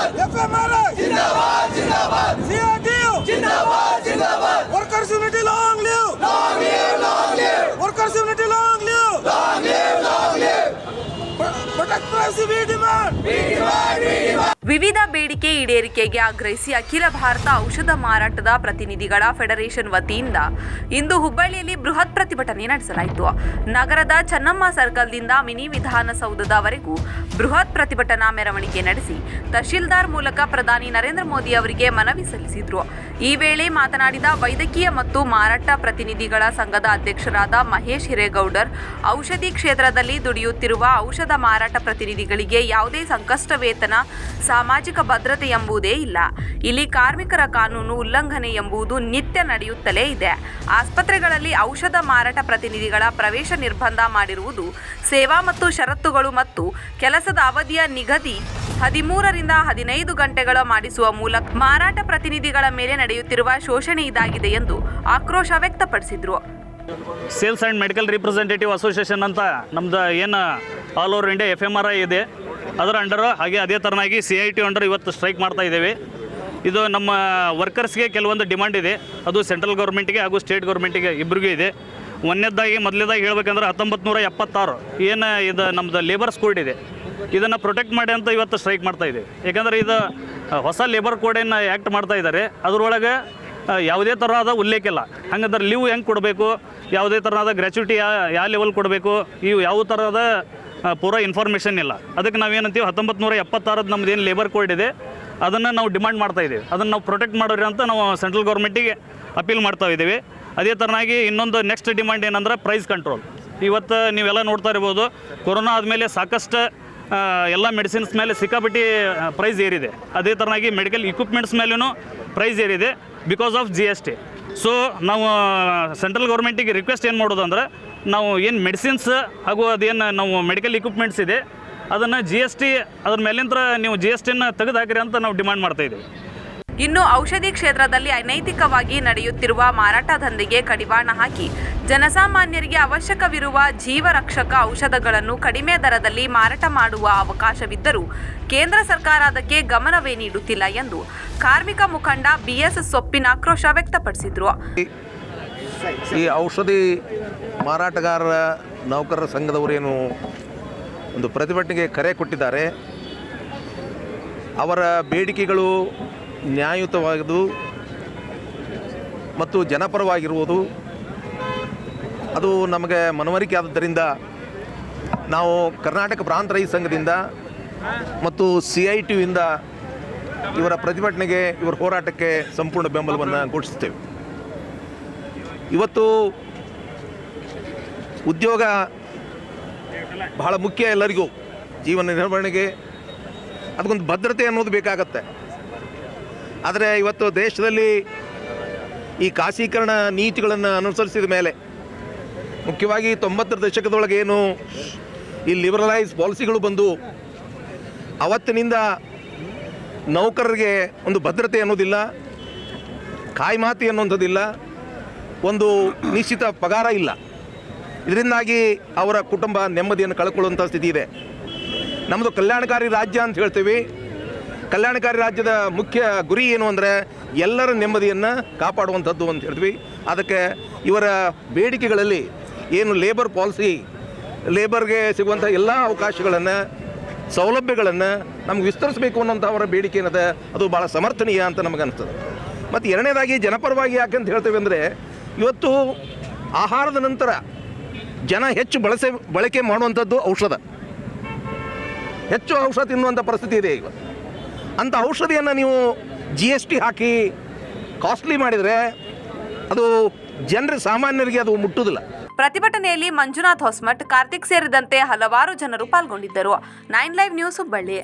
FMRI जिंदाबाद जिंदाबाद CITU जिंदाबाद जिंदाबाद Workers Unity long live long live long live Workers Unity long live long live long live Protect privacy we demand we demand we demand ವಿವಿಧ ಬೇಡಿಕೆ ಈಡೇರಿಕೆಗೆ ಆಗ್ರಹಿಸಿ ಅಖಿಲ ಭಾರತ ಔಷಧ ಮಾರಾಟದ ಪ್ರತಿನಿಧಿಗಳ ಫೆಡರೇಷನ್ ವತಿಯಿಂದ ಇಂದು ಹುಬ್ಬಳ್ಳಿಯಲ್ಲಿ ಬೃಹತ್ ಪ್ರತಿಭಟನೆ ನಡೆಸಲಾಯಿತು. ನಗರದ ಚೆನ್ನಮ್ಮ ಸರ್ಕಲ್ದಿಂದ ಮಿನಿ ವಿಧಾನಸೌಧದವರೆಗೂ ಬೃಹತ್ ಪ್ರತಿಭಟನಾ ಮೆರವಣಿಗೆ ನಡೆಸಿ ತಹಶೀಲ್ದಾರ್ ಮೂಲಕ ಪ್ರಧಾನಿ ನರೇಂದ್ರ ಮೋದಿ ಅವರಿಗೆ ಮನವಿ ಸಲ್ಲಿಸಿದ್ರು. ಈ ವೇಳೆ ಮಾತನಾಡಿದ ವೈದ್ಯಕೀಯ ಮತ್ತು ಮಾರಾಟ ಪ್ರತಿನಿಧಿಗಳ ಸಂಘದ ಅಧ್ಯಕ್ಷರಾದ ಮಹೇಶ್ ಹಿರೇಗೌಡರ್, ಔಷಧಿ ಕ್ಷೇತ್ರದಲ್ಲಿ ದುಡಿಯುತ್ತಿರುವ ಔಷಧ ಮಾರಾಟ ಪ್ರತಿನಿಧಿಗಳಿಗೆ ಯಾವುದೇ ಸಂಕಷ್ಟ ವೇತನ ಸಾಮಾಜಿಕ ಭದ್ರತೆ ಎಂಬುದೇ ಇಲ್ಲ. ಇಲ್ಲಿ ಕಾರ್ಮಿಕರ ಕಾನೂನು ಉಲ್ಲಂಘನೆ ಎಂಬುದು ನಿತ್ಯ ನಡೆಯುತ್ತಲೇ ಇದೆ. ಆಸ್ಪತ್ರೆಗಳಲ್ಲಿ ಔಷಧ ಮಾರಾಟ ಪ್ರತಿನಿಧಿಗಳ ಪ್ರವೇಶ ನಿರ್ಬಂಧ ಮಾಡಿರುವುದು ಸೇವಾ ಮತ್ತು ಷರತ್ತುಗಳು ಮತ್ತು ಕೆಲಸದ ಅವಧಿಯ ನಿಗದಿ ಹದಿಮೂರರಿಂದ ಹದಿನೈದು ಗಂಟೆಗಳ ಮಾಡಿಸುವ ಮೂಲಕ ಮಾರಾಟ ಪ್ರತಿನಿಧಿಗಳ ಮೇಲೆ ನಡೆಯುತ್ತಿರುವ ಶೋಷಣೆ ಇದಾಗಿದೆ ಎಂದು ಆಕ್ರೋಶ ವ್ಯಕ್ತಪಡಿಸಿದರು. Sales and medical representative association ಅಂತ ನಮ್ದು ಏನು all over India F M R I ಇದೆ. ಅದರ ಅಂಡರ್ ಹಾಗೆ ಅದೇ ಥರನಾಗಿ ಸಿ ಐ ಟಿ ಅಂಡರ್ ಇವತ್ತು ಸ್ಟ್ರೈಕ್ ಮಾಡ್ತಾ ಇದ್ದೇವೆ. ಇದು ನಮ್ಮ ವರ್ಕರ್ಸ್ಗೆ ಕೆಲವೊಂದು ಡಿಮಾಂಡ್ ಇದೆ. ಅದು ಸೆಂಟ್ರಲ್ ಗೌರ್ಮೆಂಟ್ಗೆ ಹಾಗೂ ಸ್ಟೇಟ್ ಗೌರ್ಮೆಂಟಿಗೆ ಇಬ್ಬರಿಗೂ ಇದೆ. ಒಂದನೇದಾಗಿ, ಮೊದಲನೇದಾಗಿ ಹೇಳ್ಬೇಕಂದ್ರೆ ಹತ್ತೊಂಬತ್ತು ನೂರ ಎಪ್ಪತ್ತಾರು ಏನು ಇದು ನಮ್ಮದು ಲೇಬರ್ಸ್ ಕೋಡ್ ಇದೆ. ಇದನ್ನು ಪ್ರೊಟೆಕ್ಟ್ ಮಾಡಿ ಅಂತ ಇವತ್ತು ಸ್ಟ್ರೈಕ್ ಮಾಡ್ತಾ ಇದೆ. ಯಾಕಂದರೆ ಇದು ಹೊಸ ಲೇಬರ್ ಕೋಡನ್ನು ಆ್ಯಕ್ಟ್ ಮಾಡ್ತಾ ಇದ್ದಾರೆ. ಅದರೊಳಗೆ ಯಾವುದೇ ಉಲ್ಲೇಖ ಇಲ್ಲ. ಹಂಗಂದ್ರೆ ಲೀವ್ ಹೆಂಗೆ ಕೊಡಬೇಕು? ಯಾವುದೇ ಥರದ ಗ್ರ್ಯಾಚುಯಿಟಿ ಯಾವ ಲೆವೆಲ್ ಕೊಡಬೇಕು? ಇವು ಯಾವ ಥರದ ಪೂರಾ ಇನ್ಫಾರ್ಮೇಷನ್ ಇಲ್ಲ. ಅದಕ್ಕೆ ನಾವೇನಂತೀವಿ ಹತ್ತೊಂಬತ್ತು ನೂರ ಎಪ್ಪತ್ತಾರದ್ದು ನಮ್ದು ಏನು ಲೇಬರ್ ಕೋಡ್ ಇದೆ, ಅದನ್ನು ನಾವು ಡಿಮಾಂಡ್ ಮಾಡ್ತಾ ಇದ್ದೀವಿ ಅದನ್ನು ನಾವು ಪ್ರೊಟೆಕ್ಟ್ ಮಾಡೋರಿ ಅಂತ ನಾವು ಸೆಂಟ್ರಲ್ ಗೌರ್ಮೆಂಟಿಗೆ ಅಪೀಲ್ ಮಾಡ್ತಾ ಇದ್ದೀವಿ ಅದೇ ಥರನಾಗಿ ಇನ್ನೊಂದು ನೆಕ್ಸ್ಟ್ ಡಿಮ್ಯಾಂಡ್ ಏನಂದ್ರೆ ಪ್ರೈಸ್ ಕಂಟ್ರೋಲ್ ಇವತ್ತು ನೀವೆಲ್ಲ ನೋಡ್ತಾ ಇರ್ಬೋದು, ಕೊರೋನಾ ಆದಮೇಲೆ ಸಾಕಷ್ಟು ಎಲ್ಲ ಮೆಡಿಸಿನ್ಸ್ ಮೇಲೆ ಸಿಕ್ಕಾಪಟ್ಟಿ ಪ್ರೈಸ್ ಏರಿದೆ. ಅದೇ ಥರನಾಗಿ ಮೆಡಿಕಲ್ ಇಕ್ವಿಪ್ಮೆಂಟ್ಸ್ ಮೇಲೂ ಪ್ರೈಸ್ ಏರಿದೆ because of G S T so ನಾವು ಸೆಂಟ್ರಲ್ ಗೌರ್ಮೆಂಟಿಗೆ ರಿಕ್ವೆಸ್ಟ್ ಏನು ಮಾಡೋದು ಅಂದ್ರೆ ನಾವು ಏನು ಮೆಡಿಸಿನ್ಸ್ ಹಾಗೂ ಅದೇನು ನಾವು ಮೆಡಿಕಲ್ ಇಕ್ವಿಪ್ಮೆಂಟ್ಸ್ ಇದೆ, ಅದನ್ನು ಜಿ ಎಸ್ ಟಿ ಅದ್ರ ಮೇಲಿಂದ ನೀವು ಜಿ ಎಸ್ ಟಿನ ತೆಗೆದು ಅಂತ ನಾವು ಡಿಮಾಂಡ್ ಮಾಡ್ತಾ ಇದ್ದೀವಿ ಇನ್ನು ಔಷಧಿ ಕ್ಷೇತ್ರದಲ್ಲಿ ಅನೈತಿಕವಾಗಿ ನಡೆಯುತ್ತಿರುವ ಮಾರಾಟ ದಂಧೆಗೆ ಕಡಿವಾಣ ಹಾಕಿ, ಜನಸಾಮಾನ್ಯರಿಗೆ ಅವಶ್ಯಕವಿರುವ ಜೀವರಕ್ಷಕ ಔಷಧಗಳನ್ನು ಕಡಿಮೆ ದರದಲ್ಲಿ ಮಾರಾಟ ಮಾಡುವ ಅವಕಾಶವಿದ್ದರೂ ಕೇಂದ್ರ ಸರ್ಕಾರ ಅದಕ್ಕೆ ಗಮನವೇ ನೀಡುತ್ತಿಲ್ಲ ಎಂದು ಕಾರ್ಮಿಕ ಮುಖಂಡ ಬಿಎಸ್ ಸೊಪ್ಪಿನ ಆಕ್ರೋಶ ವ್ಯಕ್ತಪಡಿಸಿದ್ರು. ಈ ಔಷಧಿ ಮಾರಾಟಗಾರರ ನೌಕರರ ಸಂಘದವರೇನು ಒಂದು ಪ್ರತಿಭಟನೆಗೆ ಕರೆ ಕೊಟ್ಟಿದ್ದಾರೆ. ಅವರ ಬೇಡಿಕೆಗಳು ನ್ಯಾಯಯುತವಾಗದು ಮತ್ತು ಜನಪರವಾಗಿರುವುದು. ಅದು ನಮಗೆ ಮನವರಿಕೆ ಆದದ್ದರಿಂದ ನಾವು ಕರ್ನಾಟಕ ಪ್ರಾಂತ ರೈತ ಸಂಘದಿಂದ ಮತ್ತು ಸಿ ಐ ಟಿಯಿಂದ ಇವರ ಪ್ರತಿಭಟನೆಗೆ, ಇವರ ಹೋರಾಟಕ್ಕೆ ಸಂಪೂರ್ಣ ಬೆಂಬಲವನ್ನು ಘೋಷಿಸ್ತೇವೆ ಇವತ್ತು ಉದ್ಯೋಗ ಬಹಳ ಮುಖ್ಯ ಎಲ್ಲರಿಗೂ. ಜೀವನ ನಿರ್ವಹಣೆಗೆ ಅದಕ್ಕೊಂದು ಭದ್ರತೆ ಅನ್ನೋದು ಬೇಕಾಗತ್ತೆ. ಆದರೆ ಇವತ್ತು ದೇಶದಲ್ಲಿ ಈ ಖಾಸೀಕರಣ ನೀತಿಗಳನ್ನು ಅನುಸರಿಸಿದ ಮೇಲೆ ಮುಖ್ಯವಾಗಿ ತೊಂಬತ್ತರ ದಶಕದೊಳಗೆ ಏನು ಈ ಲಿಬರಲೈಸ್ ಪಾಲಿಸಿಗಳು ಬಂದು ಅವತ್ತಿನಿಂದ ನೌಕರರಿಗೆ ಒಂದು ಭದ್ರತೆ ಅನ್ನೋದಿಲ್ಲ ಕಾಯ್ಮಾತಿ ಅನ್ನುವಂಥದ್ದಿಲ್ಲ ಒಂದು ನಿಶ್ಚಿತ ಪಗಾರ ಇಲ್ಲ. ಇದರಿಂದಾಗಿ ಅವರ ಕುಟುಂಬ ನೆಮ್ಮದಿಯನ್ನು ಕಳ್ಕೊಳ್ಳುವಂಥ ಸ್ಥಿತಿ ಇದೆ. ನಮ್ಮದು ಕಲ್ಯಾಣಕಾರಿ ರಾಜ್ಯ ಅಂತ ಹೇಳ್ತೀವಿ. ಕಲ್ಯಾಣಕಾರಿ ರಾಜ್ಯದ ಮುಖ್ಯ ಗುರಿ ಏನು ಅಂದರೆ ಎಲ್ಲರ ನೆಮ್ಮದಿಯನ್ನು ಕಾಪಾಡುವಂಥದ್ದು ಅಂತ ಹೇಳ್ತೀವಿ. ಅದಕ್ಕೆ ಇವರ ಬೇಡಿಕೆಗಳಲ್ಲಿ ಏನು ಲೇಬರ್ ಪಾಲಿಸಿ ಲೇಬರ್ಗೆ ಸಿಗುವಂಥ ಎಲ್ಲ ಅವಕಾಶಗಳನ್ನು, ಸೌಲಭ್ಯಗಳನ್ನು ನಮ್ಗೆ ವಿಸ್ತರಿಸಬೇಕು ಅನ್ನೋಂಥ ಅವರ ಬೇಡಿಕೆ ಏನಿದೆ, ಅದು ಭಾಳ ಸಮರ್ಥನೀಯ ಅಂತ ನಮಗನ್ನಿಸ್ತದೆ ಮತ್ತು ಎರಡನೇದಾಗಿ ಜನಪರವಾಗಿ ಯಾಕಂತ ಹೇಳ್ತೇವೆ ಅಂದರೆ ಇವತ್ತು ಆಹಾರದ ನಂತರ ಜನ ಹೆಚ್ಚು ಬಳಸೆ ಬಳಕೆ ಮಾಡುವಂಥದ್ದು ಔಷಧ. ಹೆಚ್ಚು ಔಷಧ ತಿನ್ನುವಂಥ ಪರಿಸ್ಥಿತಿ ಇದೆ ಈಗ. ಅಂಥ ಔಷಧಿಯನ್ನು ನೀವು ಜಿ ಎಸ್ ಟಿ ಹಾಕಿ ಕಾಸ್ಟ್ಲಿ ಮಾಡಿದರೆ ಅದು ಜನರ ಸಾಮಾನ್ಯರಿಗೆ ಅದು ಮುಟ್ಟುವುದಿಲ್ಲ ಪ್ರತಿಭಟನೆಯಲ್ಲಿ ಮಂಜುನಾಥ್ ಹೊಸ್ಮಠ್, ಕಾರ್ತಿಕ್ ಸೇರಿದಂತೆ ಹಲವಾರು ಜನರು ಪಾಲ್ಗೊಂಡಿದ್ದರು. Nine live news Hubballi.